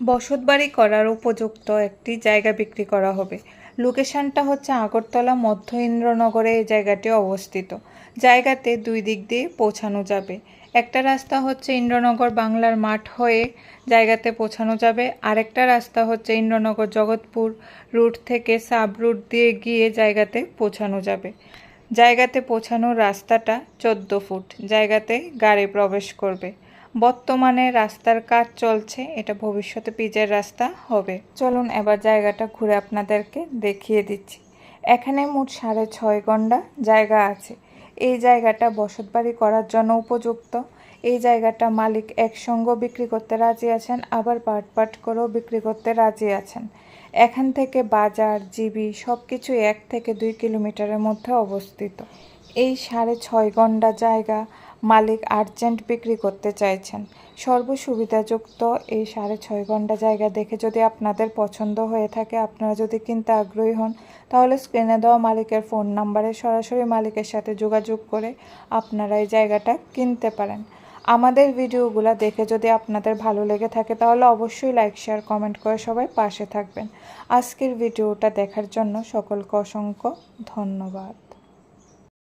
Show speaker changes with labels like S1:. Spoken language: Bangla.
S1: বসতবাড়ি করার উপযুক্ত একটি জায়গা বিক্রি করা হবে। লোকেশনটা হচ্ছে আগরতলা মধ্য ইন্দ্রনগরে এই জায়গাটি অবস্থিত। জায়গাতে দুই দিক দিয়ে পৌঁছানো যাবে। একটা রাস্তা হচ্ছে ইন্দ্রনগর বাংলার মাঠ হয়ে জায়গাতে পৌঁছানো যাবে। আরেকটা রাস্তা হচ্ছে ইন্দ্রনগর জগৎপুর রুট থেকে সাব রুট দিয়ে গিয়ে জায়গাতে পৌঁছানো যাবে। জায়গাতে পৌঁছানোর রাস্তাটা চোদ্দ ফুট। জায়গাতে গাড়ি প্রবেশ করবে। বর্তমানে রাস্তার কাজ চলছে, এটা ভবিষ্যতে পিচের রাস্তা হবে। চলুন এবার জায়গাটা ঘুরে আপনাদেরকে দেখিয়ে দিচ্ছি। এখানে মোট সাড়ে ছয় গন্ডা জায়গা আছে। এই জায়গাটা বসতবাড়ি করার জন্য উপযুক্ত। এই জায়গাটা মালিক একসঙ্গ বিক্রি করতে রাজি আছেন, আবার পাট পাট করেও বিক্রি করতে রাজি আছেন। এখান থেকে বাজার, জিবি সব কিছু এক থেকে দুই কিলোমিটারের মধ্যে অবস্থিত। এই সাড়ে ছয় ঘণ্টা জায়গা মালিক আর্জেন্ট বিক্রি করতে চাইছেন। সর্বসুবিধাযুক্ত এই সাড়ে ছয় ঘণ্টা জায়গা দেখে যদি আপনাদের পছন্দ হয়ে থাকে, আপনারা যদি কিনতে আগ্রহী হন, তাহলে স্ক্রিনে দেওয়া মালিকের ফোন নাম্বারে সরাসরি মালিকের সাথে যোগাযোগ করে আপনারা এই জায়গাটা কিনতে পারেন। আমাদের ভিডিওগুলো দেখে যদি আপনাদের ভালো লেগে থাকে, তাহলে অবশ্যই লাইক, শেয়ার, কমেন্ট করে সবাই পাশে থাকবেন। আজকের ভিডিওটা দেখার জন্য সকলকে অসংখ্য ধন্যবাদ।